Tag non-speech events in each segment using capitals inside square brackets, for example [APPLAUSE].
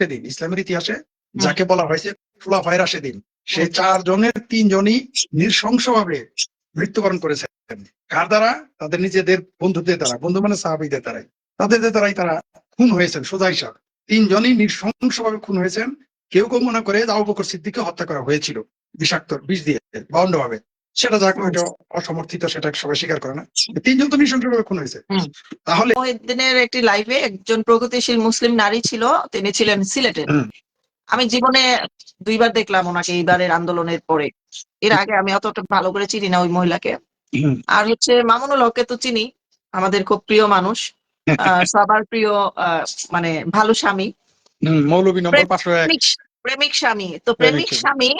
রাশেদিন ইসলামের ইতিহাসে যাকে বলা হয়েছে খুলাফায় রাশেদিন সে চারজনের তিনজনই নৃশংসভাবে মৃত্যুবরণ করেছেন। কার দ্বারা? তাদের নিজেদের বন্ধুদের দ্বারা বন্ধু মানে সাহাবিদের দ্বারাই। তাদের দ্বারাই তারা খুন হয়েছেন সোজা হিসাব। তিনজনই নৃশংসভাবে খুন হয়েছেন। কেউ কেউ মনে করে আবু বকর সিদ্দিককে হত্যা করা হয়েছিল বিষাক্ত বিষ দিয়ে বা অন্যভাবে। সেটা যাক এটা অসমর্থিত সেটা সবাই স্বীকার করে না। তিনজন তো নৃশংসভাবে খুন হয়েছে। তাহলে মহিউদ্দিনের একটি লাইভে একজন প্রগতিশীল মুসলিম নারী ছিল তিনি ছিলেন সিলেটের। আমি জীবনে দুইবার দেখলাম ওনাকে এইবারের আন্দোলনের পরে। এর আগে আমি অতটা ভালো করে চিনি না ওই মহিলাকে। আর হচ্ছে মামুনুল হককে তো চিনি আমাদের খুব প্রিয় মানুষ। আহ, সবার প্রিয় আহ, মানে ভালো স্বামী। মৌলবী নম্বর প্রেমিক স্বামী। তো প্রেমিক স্বামী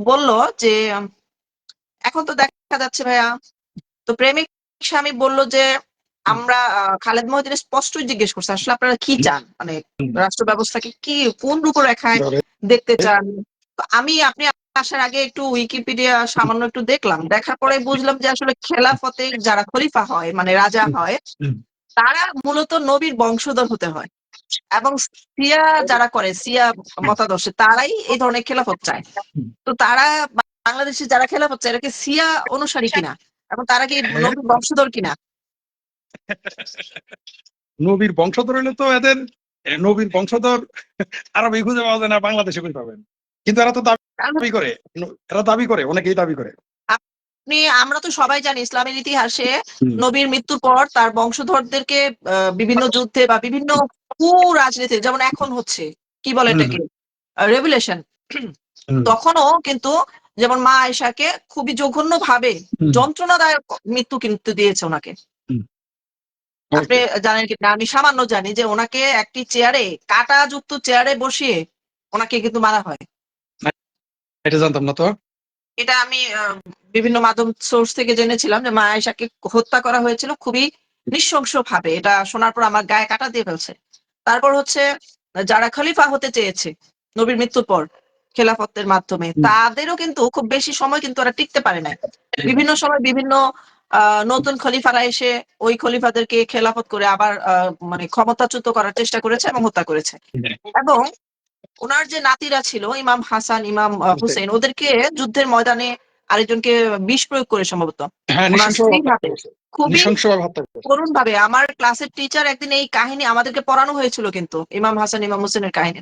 বলল যে এখন তো দেখা যাচ্ছে ভাইয়া তো প্রেমিক স্বামী বলল যে আমরা খালেদ মহিদিন স্পষ্টই জিজ্ঞেস করছে আসলে আপনারা কি চান? মানে রাষ্ট্র ব্যবস্থাকে কি কোন রূপরেখায় দেখতে চান? আমি আপনি আসার আগে একটু উইকিপিডিয়া সামান্য একটু দেখলাম দেখার পরে বুঝলাম যে আসলে খেলাফতে যারা খলিফা হয় মানে রাজা হয় তারা মূলত নবীর বংশধর হতে হয়। এবং সিয়া যারা করে সিয়া মতাদর্শে তারাই এই ধরনের খেলাফত চায়। তো তারা বাংলাদেশে যারা খেলাফত চায় এরা কি সিয়া অনুসারী কিনা? এবং তারা কি হ্যাঁ। নবীর বংশধর কিনা? নবীর বংশধর হলে তো এদের নবীর বংশধর আরবি খুঁজে পাওয়া যায় না বাংলাদেশে খুঁজে পাবেন। কিন্তু এরা তো দাবি করে এরা দাবি করে অনেকেই দাবি করে। আপনি আমরা তো সবাই জানি ইসলামের ইতিহাসে নবীর মৃত্যুর পর তার বংশধরদেরকে আহ, বিভিন্ন যুদ্ধে বা বিভিন্ন কু রাজনীতি যেমন এখন হচ্ছে কি বলে এটাকে? রেভুলেশন। তখনও কিন্তু যেমন মা আয়েশাকে খুবই জঘন্য ভাবে যন্ত্রণাদায়ক মৃত্যু কিন্তু দিয়েছে ওনাকে। আপনি জানেন কি আমি সামান্য জানি যে ওনাকে একটি চেয়ারে কাটা যুক্ত চেয়ারে বসিয়ে ওনাকে কিন্তু মারা হয়। এটা জানতাম না তো। এটা আমি বিভিন্ন মাধ্যম সোর্স থেকে জেনেছিলাম যে মা আয়েশাকে হত্যা করা হয়েছিল খুবই নৃশংস ভাবে এটা শোনার পর আমার গায়ে কাটা দিয়ে ফেলছে। তারপর হচ্ছে যারা খলিফা হতে চেয়েছে নবীর মৃত্যুর পর খেলাফতের মাধ্যমে। তাদেরও কিন্তু খুব বেশি সময় কিন্তু ওরা টিকতে পারে না। বিভিন্ন সময় বিভিন্ন আহ, নতুন খলিফারা এসে ওই খলিফাদেরকে খেলাফত করে আবার আহ, মানে ক্ষমতাচ্যুত করার চেষ্টা করেছে এবং হত্যা করেছে। এবং ওনার যে নাতিরা ছিল ইমাম হাসান ইমাম হুসেন ওদেরকে যুদ্ধের ময়দানে আরেকজনকে বিষ প্রয়োগ করে সম্ভবত। হ্যাঁ। খুবই করুণ ভাবে আমার ক্লাসের টিচার একদিন এই কাহিনী আমাদেরকে পড়ানো হয়েছিল কিন্তু ইমাম হাসান ইমাম হোসেনের কাহিনী।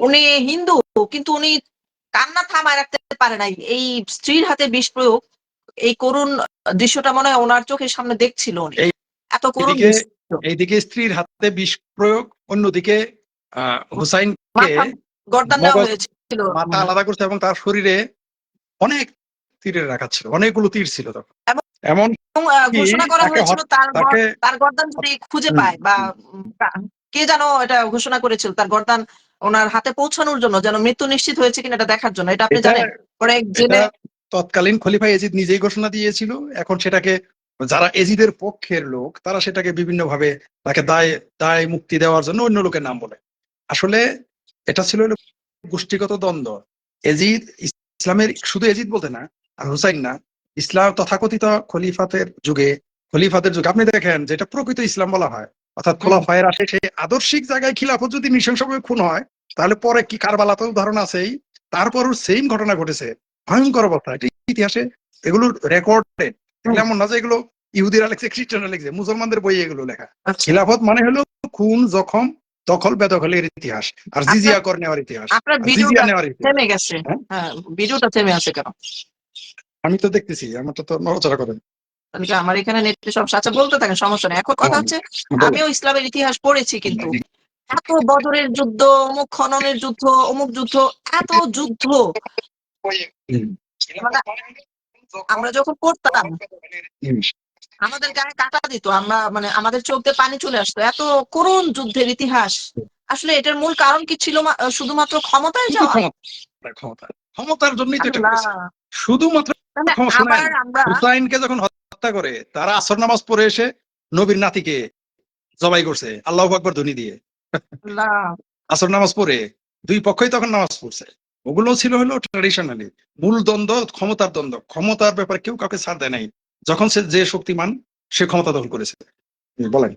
উনি হিন্দু। কিন্তু উনি কান্না থামায় রাখতে পারে নাই। এই স্ত্রীর হাতে বিষ প্রয়োগ এই করুণ দৃশ্যটা মনে হয় ওনার চোখের সামনে দেখছিল উনি। এত করুণ এইদিকে স্ত্রীর হাতে বিষ প্রয়োগ অন্যদিকে মাথা গর্দান দেওয়া হয়েছিল। মাথা আলাদা করছে এবং তার শরীরে অনেক তীরের রাখা ছিল অনেকগুলো তীর ছিল তখন। এমন ঘোষণা করা হয়েছিল তার তার গর্দান যদি খুঁজে পায় বা কে যেন এটা ঘোষণা করেছিল তার গর্দান ওনার হাতে পৌঁছানোর জন্য যেন মৃত্যু নিশ্চিত হয়েছে কিনা এটা দেখার জন্য। এটা আপনি জানেন? পরে জেনে এটা তৎকালীন খলিফা এজিদ নিজেই ঘোষণা দিয়েছিল। এখন সেটাকে যারা এজিদের পক্ষের লোক তারা সেটাকে বিভিন্ন ভাবে তাকে দায় দায় মুক্তি দেওয়ার জন্য অন্য লোকের নাম বলে। আসলে এটা ছিল গোষ্ঠীগত দ্বন্দ্ব। এজিদ ইসলামের শুধু এজিদ বলতে না আর হুসাইন না ইসলাম তথাকথিত খলিফাতের যুগে খলিফাদের যুগে। আপনি দেখেন যেটা প্রকৃত ইসলাম বলা হয়। অর্থাৎ খোলাফায়ের আসে সেই আদর্শিক জায়গায় খিলাফত যদি নৃশংসভাবে খুন হয় তাহলে পরে কি কারবালাতে উদাহরণ আছেই? তারপরও সেম ঘটনা ঘটেছে। ভয়ঙ্কর অবস্থা। এটা ইতিহাসে এগুলো রেকর্ডেড এমন না যে এগুলো ইহুদিরা লেখছে খ্রিস্টানরা লিখছে মুসলমানদের বই এগুলো লেখা। আচ্ছা, খিলাফত মানে হলো খুন জখম দখল বেদখলের ইতিহাস। আর জিজিয়া কর নেওয়ার ইতিহাস। জিজিয়া নেওয়ার ইতিহাস। হ্যাঁ? হ্যাঁ আমি তো দেখতেছি আমার তো নড়াচড়া করেন। তাহলে কি আমার এখানে নেটে সব আচ্ছা বলতে থাকেন সমস্যা নেই। এখন কথা হচ্ছে আমিও ইসলামের ইতিহাস পড়েছি কিন্তু। এত বদরের যুদ্ধ অমুক খননের যুদ্ধ অমুক যুদ্ধ এত যুদ্ধ। আমরা যখন পড়তাম আমাদের গায়ে কাটা দিত আমরা মানে আমাদের চোখ দিয়ে পানি চলে আসতো। এত করুণ যুদ্ধের ইতিহাস। আসলে এটার মূল কারণ কি ছিল শুধুমাত্র ক্ষমতায় যাওয়া? ক্ষমতা ক্ষমতা ক্ষমতার জন্যই তো এটা শুধুমাত্র। আবার আমরা হুসাইনকে যখন হত্যা করে তারা আসর নামাজ পড়ে এসে নবীর নাতিকে জবাই করছে। আল্লাহ আকবর ধ্বনি দিয়ে। আসর নামাজ পড়ে দুই পক্ষই তখন নামাজ পড়ছে। ওগুলো ছিল হলো ট্র্যাডিশনালি মূল দ্বন্দ্ব ক্ষমতার দ্বন্দ্ব। ক্ষমতার ব্যাপারে কেউ কাউকে ছাড় দেয় নাই। যখন সে যে শক্তিমান সে ক্ষমতা দখল করেছে। বলেন।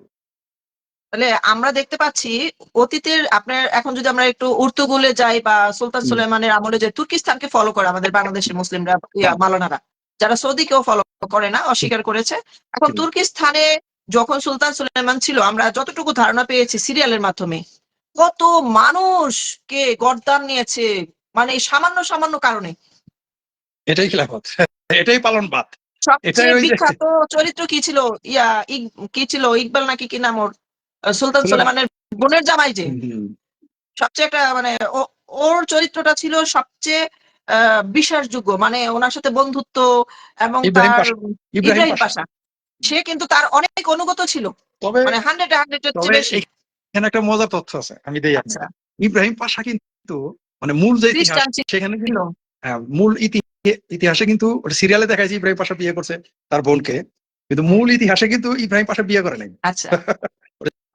তাহলে আমরা দেখতে পাচ্ছি অতীতের আপনার এখন যদি আমরা একটু উর্তুগুলে যাই বা সুলতান। সুলেমানের আমলে যে তুর্কিস্তানকে ফলো করে আমাদের বাংলাদেশের মুসলিমরা মালানারা যারা সৌদিকেও ফলো করে না অস্বীকার করেছে। এখন হুম। তুর্কিস্তানে যখন সুলতান সুলেমান ছিল আমরা যতটুকু ধারণা পেয়েছি সিরিয়ালের মাধ্যমে কত মানুষকে গর্দান নিয়েছে মানে সামান্য সামান্য কারণে। এটাই খিলাফত এটাই পালন বাদ সবচেয়ে বিখ্যাত চরিত্র কি ছিল? ইয়া ইক- কি ছিল? ইকবাল নাকি কি নাম ওর? সুলতান সুলেমানের বোনের জামাই যে। সবচেয়ে একটা মানে ওর চরিত্রটা ছিল সবচেয়ে বিশ্বাসযোগ্য মানে ওনার সাথে বন্ধুত্ব এবং তার ইব্রাহিম পাশা। সে কিন্তু তার অনেক অনুগত ছিল তবে মানে হান্ড্রেড হান্ড্রেড চেয়ে বেশি। এখানে একটা মজার তথ্য আছে আমি দেই আচ্ছা। ইব্রাহিম পাশা কিন্তু মানে মূল যে ইতিহাস সেখানে কিন্তু হ্যাঁ, মূল ইতি- ইতিহাসে কিন্তু সিরিয়ালে দেখা যায় ইব্রাহিম পাশা বিয়ে করছে তার বোনকে। কিন্তু মূল ইতিহাসে কিন্তু ইব্রাহিম পাশা বিয়ে করে নাই। আচ্ছা।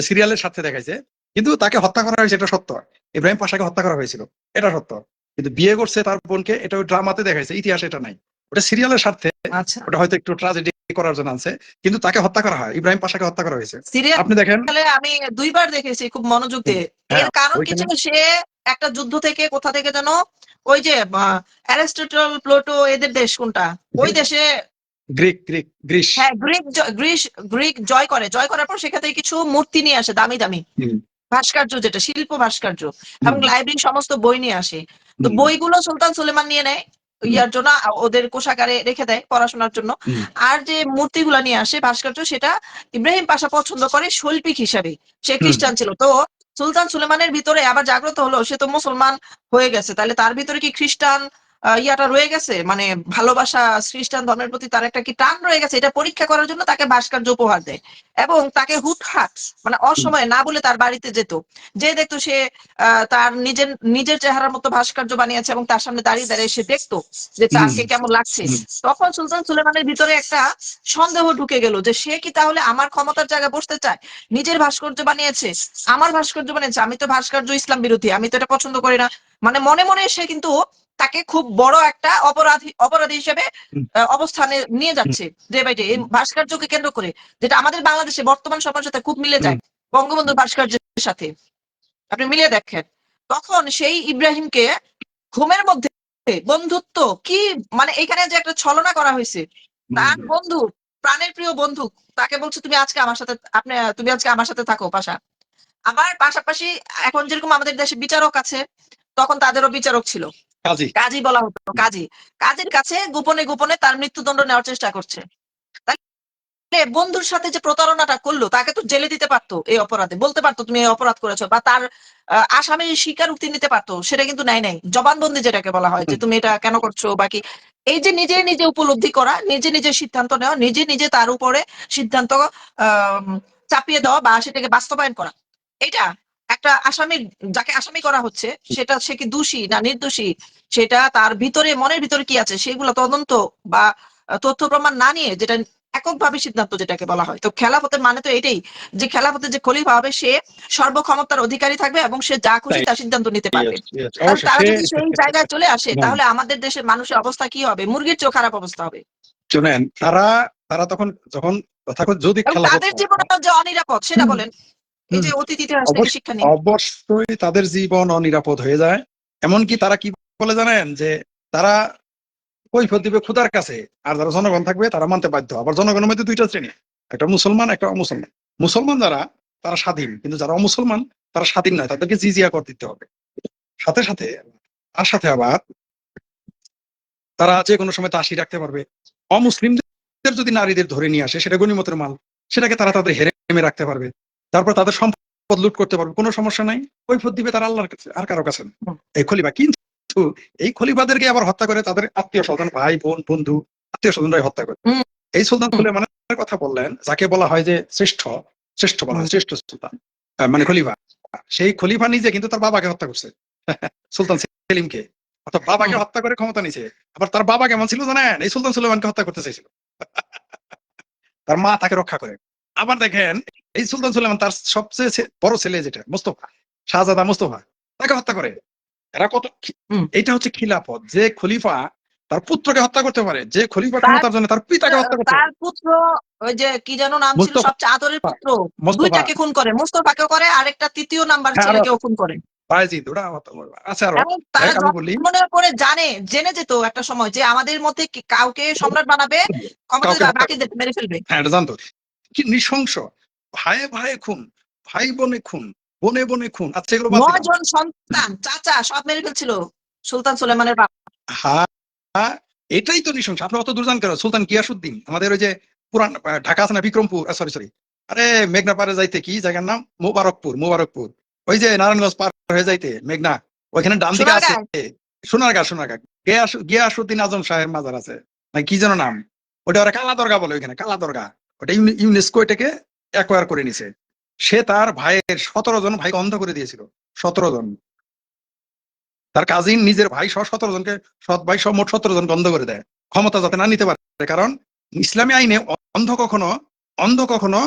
সিরিয়ালের সাথে দেখাইছে। কিন্তু তাকে হত্যা করা হয়েছে এটা সত্য। ইব্রাহিম পাশাকে হত্যা করা হয়েছিল এটা সত্য। কিন্তু বিয়ে করছে তার বোনকে এটা ওই ড্রামাতে দেখাইছে ইতিহাসে এটা নাই। ওটা সিরিয়ালের স্বার্থে আচ্ছা। ওটা হয়তো একটু ট্রাজেডি করার জন্য আনছে কিন্তু তাকে হত্যা করা হয় ইব্রাহিম পাশাকে হত্যা করা হয়েছে। আপনি দেখেন আমি দুইবার দেখেছি খুব মনোযোগ দিয়ে। হ্যাঁ, এর কারণ কি ছিল সে একটা যুদ্ধ থেকে কোথা থেকে যেন ওই যে অ্যারিস্টটল প্লোটো এদের দেশ কোনটা? ওই দেশে গ্রিক গ্রিক গ্রিস। হ্যাঁ গ্রিক গ্রিস গ্রিক জয় করে। জয় করার পর সেখান থেকে কিছু মূর্তি নিয়ে আসে দামি দামি। ভাস্কর্য যেটা শিল্প ভাস্কর্য। এবং লাইব্রেরি সমস্ত বই নিয়ে আসে। তো বইগুলো সুলতান সুলেমান নিয়ে নেয় ইয়ার জন্য ওদের কোষাগারে রেখে দেয় পড়াশোনার জন্য। আর যে মূর্তিগুলো নিয়ে আসে ভাস্কর্য সেটা ইব্রাহিম পাশা পছন্দ করে শৈল্পিক হিসাবে। সে খ্রিস্টান ছিল। তো সুলতান সুলেমানের ভিতরে আবার জাগ্রত হলো সে তো মুসলমান হয়ে গেছে। তাহলে তার ভিতরে কি খ্রিস্টান ইয়াটা রয়ে গেছে। মানে ভালোবাসা খ্রিস্টান ধর্মের প্রতি তার একটা কি টান রয়ে গেছে? এটা পরীক্ষা করার জন্য তাকে ভাস্কর্য উপহার দেয় এবং তাকে হুটহাট মানে অসময়ে না বলে তার বাড়িতে যেত। যে দেখতো সে তার নিজের নিজের চেহারার মতো ভাস্কর্য বানিয়েছে এবং তার সামনে দাঁড়িয়ে দাঁড়িয়ে সে দেখতো যে তাকে কেমন লাগছে। তখন সুলতান সুলেমানের ভিতরে একটা সন্দেহ ঢুকে গেল যে সে কি তাহলে আমার ক্ষমতার জায়গায় বসতে চায়? নিজের ভাস্কর্য বানিয়েছে আমার ভাস্কর্য বানিয়েছে আমি তো ভাস্কর্য ইসলাম বিরোধী আমি তো এটা পছন্দ করি না। মানে মনে মনে সে কিন্তু তাকে খুব বড় একটা অপরাধী অপরাধী হিসেবে অবস্থানে নিয়ে যাচ্ছে ডে বাই ডে এই ভাস্কর্যকে কেন্দ্র করে যেটা আমাদের বাংলাদেশে বর্তমান সবার সাথে খুব মিলে যায় বঙ্গবন্ধু ভাস্কর্যের সাথে। আপনি মিলে দেখেন তখন সেই ইব্রাহিমকে ঘুমের মধ্যে বন্ধুত্ব কি মানে এখানে যে একটা ছলনা করা হয়েছে তার বন্ধু প্রাণের প্রিয় বন্ধু তাকে বলছে তুমি আজকে আমার সাথে আপনি তুমি আজকে আমার সাথে থাকো পাশা আবার পাশাপাশি এখন যেরকম আমাদের দেশে বিচারক আছে তখন তাদেরও বিচারক ছিল। কাজী। বলা হতো কাজী। কাজীর কাছে গোপনে গোপনে তার মৃত্যুদণ্ড নেওয়ার চেষ্টা করছে। বন্ধুর সাথে যে প্রতারণাটা করল তাকে তো জেলে দিতে পারতো এই অপরাধে। বলতে পারতো তুমি এই অপরাধ করেছ বা তার আসামি স্বীকারোক্তি নিতে পারতো সেটা কিন্তু নাই নাই। জবানবন্দি যেটাকে বলা হয় যে তুমি এটা কেন করছ? বাকি এই যে নিজে নিজে উপলব্ধি করা নিজে নিজে সিদ্ধান্ত নেওয়া নিজে নিজে তার উপরে সিদ্ধান্ত চাপিয়ে দেওয়া বা সেটাকে বাস্তবায়ন করা এটা একটা আসামির যাকে আসামি করা হচ্ছে সেটা সে কি দোষী না নির্দোষী? সেটা তার ভিতরে মনের ভিতরে কি আছে? সেগুলো তদন্ত বা তথ্য প্রমাণ না নিয়ে যেটা এককভাবে সিদ্ধান্ত যেটাকে বলা হয়। তো খেলাফতের মানে তো এটাই যে খেলাফতের যে খলিফা হবে সে সর্বক্ষমতার অধিকারী থাকবে এবং সে যা খুশি তা সিদ্ধান্ত নিতে পারবে। কারণ তারা যদি সেই জায়গায় চলে আসে তাহলে আমাদের দেশের মানুষের অবস্থা কি হবে? মুরগির চেয়েও খারাপ অবস্থা হবে। শুনেন তারা তারা তখন যখন যদি তাদের হতো, জীবন যে অনিরাপদ সেটা বলেন। এই যে শিক্ষা অবশ্যই তাদের জীবন অনিরাপদ হয়ে যায়। এমনকি তারা কি বলে জানেন? যে তারা কৈফত দিবে খুদার কাছে আর যারা জনগণ থাকবে তারা মানতে বাধ্য। আবার জনগণের মধ্যে দুইটা শ্রেণি একটা মুসলমান একটা অমুসলমান। মুসলমান যারা তারা স্বাধীন কিন্তু যারা অমুসলমান তারা স্বাধীন নয়। তাদেরকে জিজিয়া কর দিতে হবে। সাথে সাথে তার সাথে আবার তারা যে কোনো সময় তাসি রাখতে পারবে। অমুসলিমদের যদি নারীদের ধরে নিয়ে আসে সেটা গণিমতের মাল সেটাকে তারা তাদের হেরেমে রাখতে পারবে। তারপর তাদের সম্পদ লুট করতে পারবে কোনো সমস্যা নাই। কৈফত দিবে তারা আল্লাহর কাছে আর কারও কাছে এই খলিফা কিন্তু এই খলিফাদেরকে আবার হত্যা করে তাদের আত্মীয় স্বজন ভাই বোন বন্ধু আত্মীয় স্বজনরাই হত্যা করে। এই সুলতান। সুলেমানের কথা বললেন যাকে বলা হয় যে শ্রেষ্ঠ শ্রেষ্ঠ বলা হয় শ্রেষ্ঠ সুলতান মানে খলিফা। সেই খলিফা নিজে কিন্তু তার বাবাকে হত্যা করছে। [LAUGHS] সুলতান সেলিমকে। অর্থাৎ বাবাকে হত্যা করে ক্ষমতা নিছে। আবার তার বাবা কেমন ছিল জানেন? এই সুলতান সুলেমানকে হত্যা করতে চাইছিল। [LAUGHS] তার মা তাকে রক্ষা করে। আবার দেখেন এই সুলতান সুলেমান তার সবচেয়ে বড় ছেলে যেটা মোস্তফা শাহজাদা মোস্তফা তাকে হত্যা করে। এরা কত এটা হচ্ছে খিলাফত। যে খলিফা তার পুত্রকে হত্যা করতে পারে যে খলিফা তার- ক্ষমতার জন্য তার পিতাকে হত্যা করতে পারে। তার পুত্র ওই যে কি যেন নাম ছিল সবচেয়ে আদরের পুত্র দুইটাকে খুন করে। মোস্তফাকে করে আরেকটা তৃতীয় নাম্বার হ্যাঁ, ছেলেকেও খুন করে। আরও। বলি মনে করে জানে জেনে যেত একটা সময় যে আমাদের মধ্যে কাউকে সম্রাট বানাবে বাকিদের মেরে ফেলবে। হ্যাঁ এটা জানতো। কি নৃশংস। ভাইয়ে ভাইয়ে খুন ভাই বোনে খুন বনে বনে খুন। আচ্ছা এগুলো নয় সন্তান চাচা সব মেরে ফেলছিল সুলতান সুলেমানের বাপ হ্যাঁ হ্যাঁ, এটাই তো নৃশংস। আপনি অত দূর যান কেন? সুলতান গিয়াসুদ্দিন আমাদের ওই যে পুরান ঢাকা আছে না বিক্রমপুর? সরি সরি আরে মেঘনা পারে যাইতে কি জায়গার নাম? মোবারকপুর মোবারকপুর। ওই যে নারায়ণগঞ্জ পার হয়ে যাইতে মেঘনা। ওইখানে ডান দিকে আছে। সোনারগা সোনারগা গিয়াস গিয়াসুদ্দিন আজম সাহেব মাজার আছে। না কি যেন নাম? ওটা ওরা কালা দরগা বলে ওইখানে কালা দরগা। ওটা ইউনে- ইউনেস্কো এটাকে অ্যাকোয়ার করে নিছে। সে তার ভাইয়ের সতেরো জন ভাইকে অন্ধ করে দিয়েছিল, সতেরো জন। তার কাজিন নিজের ভাই সহ সতেরো জনকে, সৎ ভাই সহ মোট সতেরো জনকে অন্ধ করে দেয়। ক্ষমতা যাতে না নিতে পারে, কারণ ইসলামী আইনে অন্ধ কখনো অন্ধ কখনো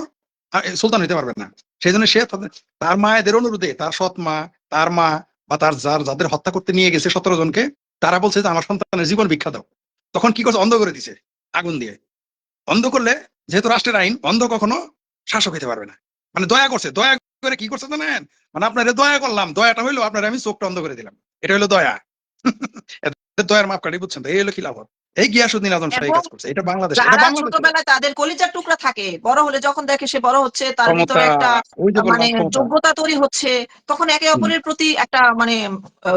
সুলতান হইতে পারবে না। সেই জন্য সে তার মায়েদের অনুরোধে তার সৎ মা, তার মা বা তার যার, যাদের হত্যা করতে নিয়ে গেছে সতেরো জনকে, তারা বলছে যে, আমার সন্তানের জীবন বিখ্যাত তখন কি করছে? অন্ধ করে দিছে, আগুন দিয়ে। অন্ধ করলে, যেহেতু রাষ্ট্রের আইন, অন্ধ কখনো শাসক হইতে পারবে না। মানে দয়া করছে দয়া করে কি করছে জানেন? মানে আপনারে দয়া করলাম দয়াটা হইল আপনার আমি চোখটা অন্ধ করে দিলাম। এটা হলো দয়া। দয়ার মাপ কাটি বুঝছেন তো এই হলো খিলাফত এই গিয়াসুদ্দিন আজম শাহী কাজ করছে এটা বাংলাদেশ ছোটবেলায় তাদের কলিজার টুকরা থাকে বড় হলে যখন দেখে সে বড় হচ্ছে তার ভিতরে একটা মানে যোগ্যতা তৈরি হচ্ছে তখন একে অপরের প্রতি একটা মানে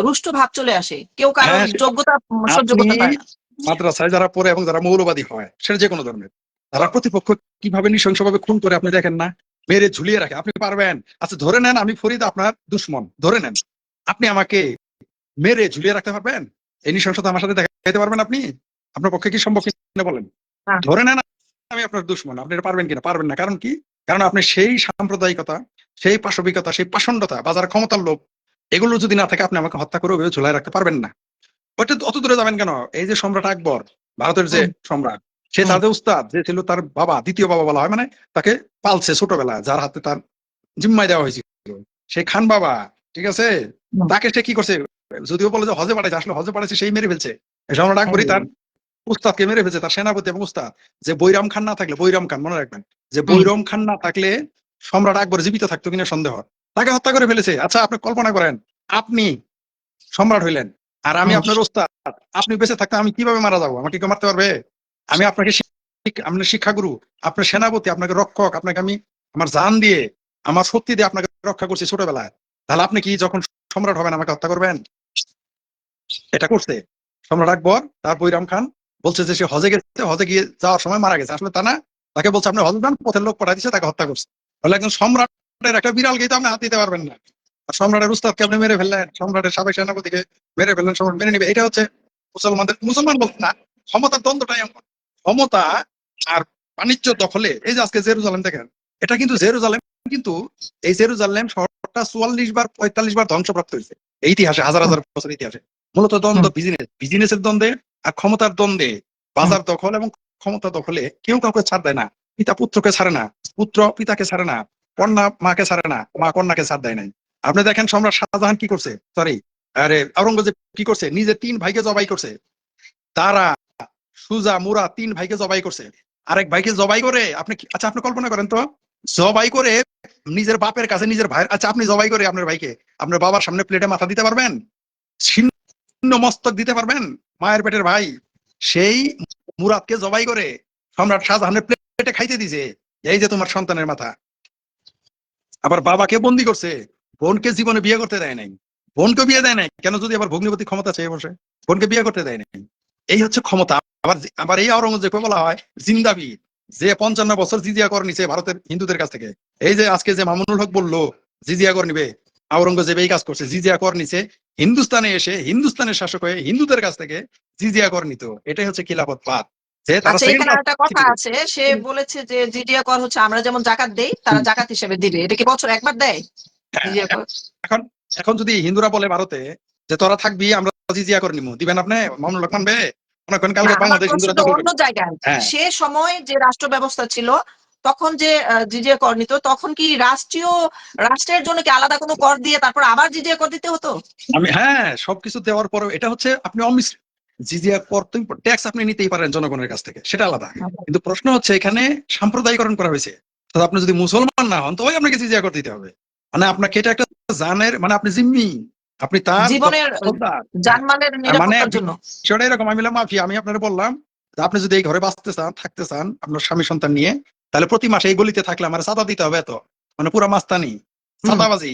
রুষ্ট ভাব চলে আসে। কেউ কারও হ্যাঁ, যোগ্যতা সহ্য করতে পারে না। মাদ্রাসায় যারা পড়ে এবং যারা মৌলবাদী হয় সেটা যে কোনো ধর্মের। তারা প্রতিপক্ষ কীভাবে নৃশংসভাবে খুন করে আপনি দেখেন না? মেরে ঝুলিয়ে রাখে। আপনি পারবেন। আচ্ছা ধরে নেন আমি ফরিদ আপনার দুশ্মন। ধরে নেন। আপনি আমাকে মেরে ঝুলিয়ে রাখতে পারবেন? এই নৃশংসতা আমার সাথে দেখাইতে পারবেন আপনি? আপনার পক্ষে কি সম্ভব কিনা বলেন। ধরে নেন আমি আপনার দুশ্মন। আপনি এটা পারবেন কিনা? পারবেন না। কারণ কি? কারণ আপনি সেই সাম্প্রদায়িকতা সেই পাশবিকতা সেই পাষণ্ডতা বাজার ক্ষমতার লোভ এগুলো যদি না থাকে আপনি আমাকে হত্যা করে ওইভাবে ঝুলাই রাখতে পারবেন না। ওইটা অত দূরে যাবেন কেন? এই যে সম্রাট আকবর ভারতের যে সম্রাট সে। তাদের উস্তাদ যে ছিল তার বাবা দ্বিতীয় বাবা বলা হয় মানে তাকে পালছে ছোটবেলা যার হাতে তার জিম্মায় দেওয়া হয়েছিল। সেই খান বাবা ঠিক আছে? তাকে সে কি করছে? যদিও বলে যে হজে পাঠাইছে আসলে হজে পাঠাইছে সেই মেরে ফেলছে। সম্রাট আকবরই তার উস্তাদকে মেরে ফেলছে তার সেনাপতি এবং উস্তাদ। যে বৈরাম খান না থাকলে বৈরাম খান মনে রাখবেন যে বৈরাম খান না থাকলে সম্রাট আকবর জীবিত থাকতো কিনা সন্দেহ। তাকে হত্যা করে ফেলেছে। আচ্ছা আপনি কল্পনা করেন আপনি সম্রাট হইলেন আর আমি আপনার ওস্তাদ আপনি বেঁচে থাকতে আমি কীভাবে মারা যাব? আমাকে কেউ মারতে পারবে? আমি আপনাকে আপনার শিক্ষাগুরু, আপনার সেনাপতি, আপনাকে রক্ষক, আপনাকে আমি আমার জান দিয়ে, আমার শক্তি দিয়ে আপনাকে রক্ষা করছি ছোটবেলায়। তাহলে আপনি কি যখন সম্রাট হবেন আমাকে হত্যা করবেন? এটা করছে। সম্রাট আকবর, তার বৈরাম খান, বলছে যে সে হজে গেছে, হজে গিয়ে যাওয়ার সময় মারা গেছে। আসলে তা না, তাকে বলছে, আপনি হজে যান, পথের লোক পাঠা দিচ্ছে তাকে হত্যা করছে। তাহলে একজন সম্রাটের একটা বিড়ালকেই তো আপনি হাত দিতে পারবেন না। সম্রাটের উস্তাদকে আপনি মেরে ফেললেন? সম্রাটের সাবেক সেনাপতিকে মেরে ফেললেন, সম্রাট মেনে নিবে। এটা হচ্ছে মুসলমানদের, মুসলমান বলতে না, ক্ষমতার দ্বন্দ্বটাই এমন। ক্ষমতা আর বাণিজ্য দখলে এই যে আজকে জেরুজালেম দেখেন এটা কিন্তু জেরুজালেম কিন্তু এই জেরুজালেম শহরটা চুয়াল্লিশ বার পঁয়তাল্লিশ বার ধ্বংসপ্রাপ্ত হয়েছে এই ইতিহাসে হাজার হাজার বছর ইতিহাসে। মূলত দ্বন্দ্ব বিজনেস বিজনেসের দ্বন্দ্বে আর ক্ষমতার দ্বন্দ্বে। বাজার দখল এবং ক্ষমতা দখলে কেউ কাউকে ছাড় দেয় না পিতা পুত্রকে ছাড়ে না পুত্র পিতাকে ছাড়ে না কন্যা মাকে ছাড়ে না মা কন্যাকে ছাড় দেয় নাই। আপনি দেখেন সম্রাট শাহজাহান কি করছে? সরি আরে আওরঙ্গজেব কি করছে? নিজের তিন ভাইকে জবাই করছে। তারা সুজা, মুরা তিন ভাইকে জবাই করছে। আরেক ভাইকে জবাই করে আপনি আচ্ছা আপনি কল্পনা করেন তো। জবাই করে নিজের বাপের কাছে, নিজের ভাই আচ্ছা আপনি জবাই করে আপনার ভাইকে, আপনার বাবার সামনে প্লেটে মাথা দিতে পারবেন? ছিন্ন মস্তক দিতে পারবেন? মায়ের পেটের ভাই, সেই মুরাদকে জবাই করে সম্রাট শাহজাহানের প্লেটে খাইতে দিছে। এই যে তোমার সন্তানের মাথা। আবার বাবাকে বন্দি করছে। বোনকে জীবনে বিয়ে করতে দেয় নাই। বোনকে বিয়ে দেয় নাই। কেন যদি আবার ভগ্নিপতি ক্ষমতা চেয়ে বসে? বোনকে বিয়ে করতে দেয় নাই। এই হচ্ছে ক্ষমতা। আবার আবার এই আওরঙ্গজেবকে বলা হয় জিন্দাবি যে পঞ্চান্ন বছর জিজিয়া কর নিছে ভারতের হিন্দুদের কাছ থেকে। এই যে আজকে যে মামুনুল হক বলল জিজিয়া কর নিবে আওরঙ্গজেব এই কাজ করছে জিজিয়া কর নিছে হিন্দুস্তানে এসে হিন্দুস্তানের শাসক হয়ে হিন্দুদের কাছ থেকে জিজিয়া কর নিত। এটাই হচ্ছে খিলাফত পাত আচ্ছা second এখানে একটা কথা আছে সে বলেছে যে জিডিয়া কর হচ্ছে আমরা যেমন জাকাত দেই তারা জাকাত হিসেবে দিবে। এটা কি বছর একবার দেয়? হ্যাঁ, এখন যদি হিন্দুরা বলে ভারতে যে তোরা থাকবি আমরা জিজিয়া করে নিবো দিবেন আপনি? মামুনুল হক মানবে? মনে দখল অন্য জায়গায়। হ্যাঁ। সে সময় যে রাষ্ট্র ব্যবস্থা ছিল তখন যে জিজিয়া কর নিত তখন কি রাষ্ট্রীয় রাষ্ট্রের জন্য কি আলাদা কোনো কর দিয়ে তারপর আবার জিজিয়া কর দিতে হতো? আমি হ্যাঁ সবকিছু দেওয়ার পরেও এটা হচ্ছে আপনি অমিশ্র জিজিয়া কর তুমি ট্যাক্স আপনি নিতেই পারেন জনগণের কাছ থেকে সেটা আলাদা। কিন্তু প্রশ্ন হচ্ছে এখানে সাম্প্রদায়িকরণ করা হয়েছে। আপনি যদি মুসলমান না হন তবে আপনাকে জিজিয়া করতে দিতে হবে। মানে আপনাকে এটা একটা জানের মানে আপনি জিম্মি। আপনি তার জীবনের জানমালের নিরাপত্তার জন্য। সেটা এরকম আমি বললাম মাফি আমি আপনার বললাম আপনি যদি এই ঘরে বাঁচতে চান থাকতে চান আপনার স্বামী সন্তান নিয়ে তাহলে প্রতি মাসে এই গলিতে থাকলে আমার চাঁদা দিতে হবে তো মানে পুরো মাস্তানি চাঁদাবাজি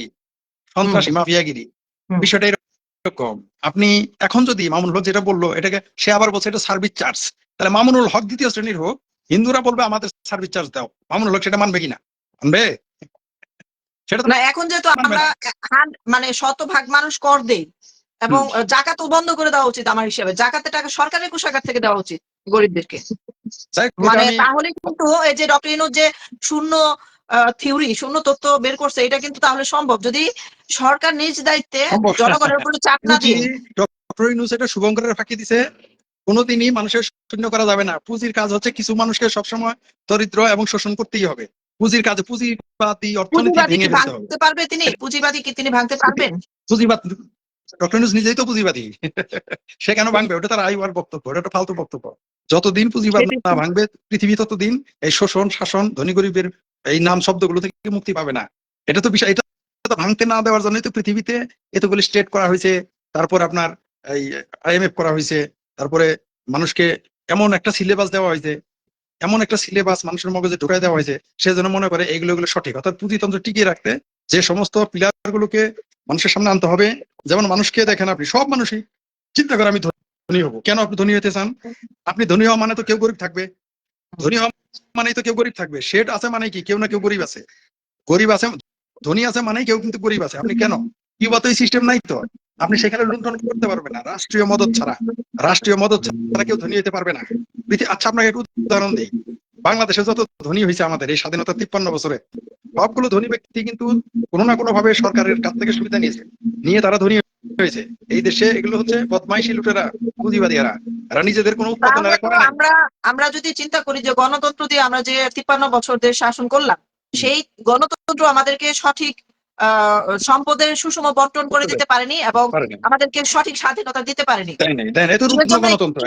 সন্ত্রাসী মাফিয়াগিরি। বিষয়টা এরকম। আপনি এখন যদি মামুনুল হক যেটা বলল এটাকে সে আবার বলছে এটা সার্ভিস চার্জ তাহলে মামুনুল হক দ্বিতীয় শ্রেণির হোক হিন্দুরা বলবে আমাদের সার্ভিস চার্জ দাও। মামুনুল হক সেটা মানবে কিনা? মানবে? সেটা না এখন যেহেতু আমরা হান- মানে শতভাগ মানুষ কর দেই এবং জাকাতও বন্ধ করে দেওয়া উচিত আমার হিসেবে। জাকাতের টাকা সরকারের কোষাগার থেকে দেওয়া উচিত গরিবদেরকে। মানে তাহলে কিন্তু এই যে ডক্টর ইনু যে শূন্য থিওরি শূন্য তথ্য বের করছে এটা কিন্তু তাহলে সম্ভব। যদি সরকার নিজ দায়িত্বে জনগণের উপরে চাপ না দিয়ে ডক্টর ইউনুস এটা শুভঙ্করের ফাঁকি দিছে। কোনোদিনই মানুষের শূন্য করা যাবে না। পুঁজির কাজ হচ্ছে কিছু মানুষকে সবসময় দরিদ্র এবং শোষণ করতেই হবে। পুঁজির কাজে পুঁজিবাদী অর্থনীতি ভেঙে ভাঙতে পারবে তিনি? পুঁজিবাদী কি তিনি ভাঙতে পারবেন? পুঁজিবাদ ডক্টর ইউনুস নিজেই তো পুঁজিবাদী। সে কেন ভাঙবে? ওটা তার আইওয়ার বক্তব্য ওটা একটা ফালতু বক্তব্য। যতদিন পুঁজিবাদ না ভাঙবে পৃথিবী ততদিন এই শোষণ শাসন ধনী গরিবের এই নাম শব্দগুলো থেকে মুক্তি পাবে না। এটা তো বিষয় এটা তো ভাঙতে না দেওয়ার জন্যই তো পৃথিবীতে এতগুলি স্টেট করা হয়েছে তারপর আপনার এই আইএমএফ করা হয়েছে তারপরে মানুষকে এমন একটা সিলেবাস দেওয়া হয়েছে এমন একটা সিলেবাস মানুষের মগজে ঢুকাই দেওয়া হয়েছে, সে যেন মনে করে এইগুলো এগুলো সঠিক। অর্থাৎ পুঁজিতন্ত্র টিকিয়ে রাখতে যে সমস্ত পিলার গুলোকে মানুষের সামনে আনতে হবে, যেমন মানুষকে দেখেন আপনি, সব মানুষই চিন্তা করে আমি ধনী হব। কেন আপনি ধনী হতে চান? আপনি ধনী হওয়া মানে তো কেউ গরিব থাকবে। ধনী হওয়া মানেই তো কেউ গরিব থাকবে। শেড আছে মানে কি? কেউ না কেউ গরিব আছে। গরিব আছে, ধনী আছে মানে কেউ কিন্তু গরিব আছে। আপনি কেন? কিউবা তো এই সিস্টেম নাই তো। আপনি সেখানে লুণ্ঠন করতে পারবেন না রাষ্ট্রীয় মদত ছাড়া। রাষ্ট্রীয় মদত ছাড়া কেউ ধনী হতে পারবে না। আচ্ছা আপনাকে একটু উদাহরণ দিই। বাংলাদেশে যত ধনী হয়েছে আমাদের এই স্বাধীনতা তিপ্পান্ন বছরে সবগুলো ধনী ব্যক্তি কিন্তু কোনো না কোনো ভাবে সরকারের কাছ থেকে সুবিধা নিয়েছে। নিয়ে তারা ধনী হয়েছে। এই দেশে এগুলো হচ্ছে বদমাইশি লুটেরা পুঁজিবাদীরা। এরা নিজেদের কোনো উৎপাদন আমরা আমরা যদি চিন্তা করি যে গণতন্ত্র দিয়ে আমরা যে তিপ্পান্ন বছর দেশ শাসন করলাম সেই গণতন্ত্র আমাদেরকে সঠিক সম্পদের সুষম বন্টন করে দিতে পারেনি এবং আমাদেরকে সঠিক স্বাধীনতা দিতে পারেনি।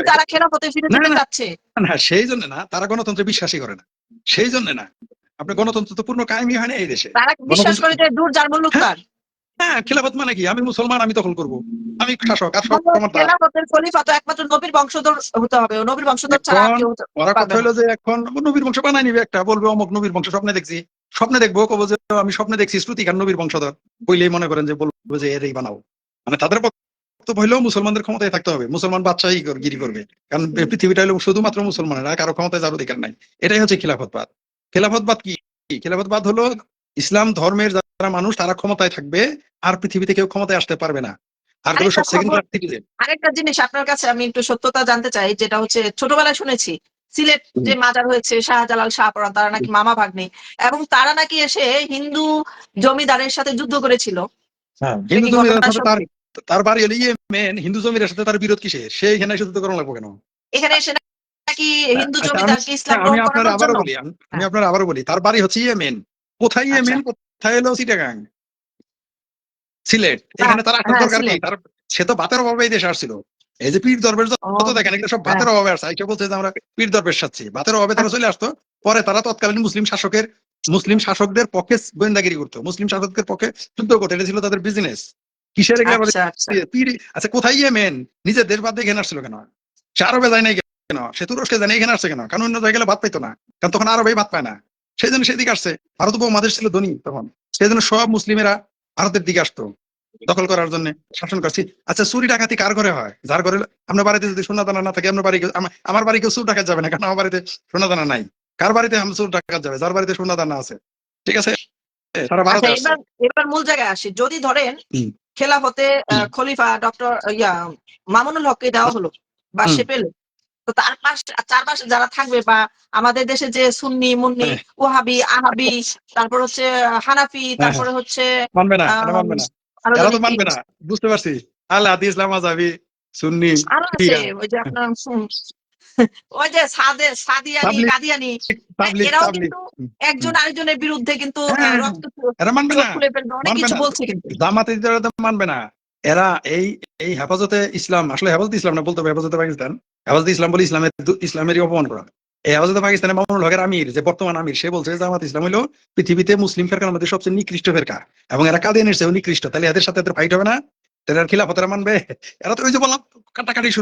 তারা খেলাফতে ফিরে যেতে না। চাচ্ছে? না সেই জন্য না তারা গণতন্ত্রে বিশ্বাসই করে না। সেই জন্য না আপনি গণতন্ত্র তো পূর্ণ কায়েমই হয় না এই দেশে। তারা বিশ্বাস করে যে দূর যার মুল্লুক তার? হ্যাঁ খেলাফত মানে কি? আমি মুসলমান আমি দখল করব। আমি শাসক আর খেলাফতের খলিফা তো একমাত্র নবীর বংশধর হতে হবে। নবীর বংশধর ছাড়া কেউ ওরা কথা। হলো যে এখন নবীর বংশ বানাই নিবে একটা বলবে অমুক নবীর বংশ স্বপ্নে দেখছি। স্বপ্নে দেখব কবো যে আমি স্বপ্নে দেখছি শ্রুতি খান নবীর বংশধর। বইলেই মনে করেন যে বলব যে এরই বানাও। মানে তাদের বক্তব্য হইলেও মুসলমানদের ক্ষমতায় থাকতে হবে। মুসলমান বাদশাহী গিরি করবে। কারণ পৃথিবীটা হলো শুধুমাত্র মুসলমানেরা কারও ক্ষমতায় যার অধিকার নাই। এটাই হচ্ছে খিলাফতবাদ। খিলাফতবাদ কি? খিলাফতবাদ হলো ইসলাম ধর্মের যারা মানুষ তারা ক্ষমতায় থাকবে আর পৃথিবীতে কেউ ক্ষমতায় আসতে পারবে না। আর সব আরেকটা সেকেন্ড আরেকটা জিনিস আপনার কাছে আমি একটু সত্যতা জানতে চাই যেটা হচ্ছে ছোটবেলায় শুনেছি। সিলেট যে মাজার হয়েছে শাহজালাল শাহপরান তারা নাকি মামা ভাগ্নে। এবং তারা নাকি এসে হিন্দু জমিদারের সাথে যুদ্ধ করেছিল। হিন্দু সাথে তার তার বাড়ি হলো ইয়েমেন হিন্দু জমিদারের সাথে তার বিরোধ কিসে সে এখানে এসে যুদ্ধ করা লাগবে কেন? এখানে এসে নাকি হিন্দু আচ্ছা, জমিদারকে ইসলাম হ্যাঁ, আমি আপনার আবারও বলি আমি আপনার আবারও বলি তার বাড়ি হচ্ছে ইয়েমেন কোথায় আচ্ছা। ইয়েমেন কোথায় হলো চিটাগাং? সিলেট। এখানে তার আসার হ্যাঁ, দরকার নেই সে তো ভাতের অভাবে দেশে আসছিল। এই যে পীর দরবেশ যত দেখেন এগুলো সব ভাতের অভাবে আসছে আইসা বলছে যে আমরা পীর দরবেশ সাচ্ছি ভাতের অভাবে তারা চলে আসতো। পরে তারা তৎকালীন মুসলিম শাসকের মুসলিম শাসকদের পক্ষে গোয়েন্দাগিরি করতো। মুসলিম শাসকদের পক্ষে যুদ্ধ করতো। এটা ছিল তাদের বিজনেস কিসের আচ্ছা আচ্ছা। পীর আচ্ছা কোথায় ইয়েমেন নিজের দেশ বাদ দিয়ে এখানে আসছিল কেন? সে আরবে যায় নাই কেন? সে তুরস্কে জানে এখানে আসছে কেন? কারণ অন্য জায়গায় গেলে ভাত পাইতো না। কারণ তখন আরবেই ভাত পায় না। সেই জন্য সেদিকে আসছে। ভারত উপমহাদেশ ছিল ধনী তখন। সেই জন্য সব মুসলিমেরা ভারতের দিকে আসতো। দখল করার জন্য শাসন করছি। আচ্ছা চুরি ডাকাতি কার ঘরে হয়? যার ঘরে আপনার বাড়িতে যদি সোনা দানা না থাকে আপনার বাড়ি আমার বাড়ি কেউ চুর ডাকাত যাবে না কারণ আমার বাড়িতে সোনা দানা নাই। কার বাড়িতে আমি চুর ডাকাত যাবে? যার বাড়িতে সোনা দানা আছে। ঠিক আছে? সারা ভারতে আচ্ছা এবার মূল জায়গায় আসি। যদি ধরেন খেলাফতে খলিফা ডক্টর ইয়া মামুনুল হককে দেওয়া হলো বা সে পেল তো তার পাশ চারপাশে যারা থাকবে বা আমাদের দেশে যে সুন্নি মুন্নি হ্যাঁ। ওহাবি আহাবি তারপর হচ্ছে হানাফি তারপরে হচ্ছে মানবে না মানবে না। আরও এরা তো মানবে না বুঝতে পারছি। আল্লাহ হাদিস ইসলাম আজাবি সুন্নি আরও আছে। ওই যে আপনার হুম, ওই যে সাদে সাদিয়ানি কাদিয়ানি এরাও কিন্তু একজন আরেকজনের বিরুদ্ধে কিন্তু হ্যাঁ, এরা মানবে না অনেক কিছু বলছে কিন্তু। জামাতে ইসলাম মানবে না। এরা এই এই হেফাজতে ইসলাম আসলে হেফাজতে ইসলাম না বলতে হবে হেফাজতে পাকিস্তান। হেফাজতে ইসলাম বলে ইসলামের ইসলামেরই অপমান করা। এই হেফাজতে পাকিস্তানের মামুনুল হকের আমির, যে বর্তমান আমির, সে বলছে জামাত ইসলাম হলো পৃথিবীতে মুসলিম ফেরকার মধ্যে সবচেয়ে নিকৃষ্ট ফেরকা এবং এরা কাদিয়ানের চেয়েও নিকৃষ্ট। তাহলে এদের সাথে এদের ফাইট হবে না? তাহলে খিলাফতেরা মানবে? এরা তো ওই যে বললাম, কাটাকাটি শুরু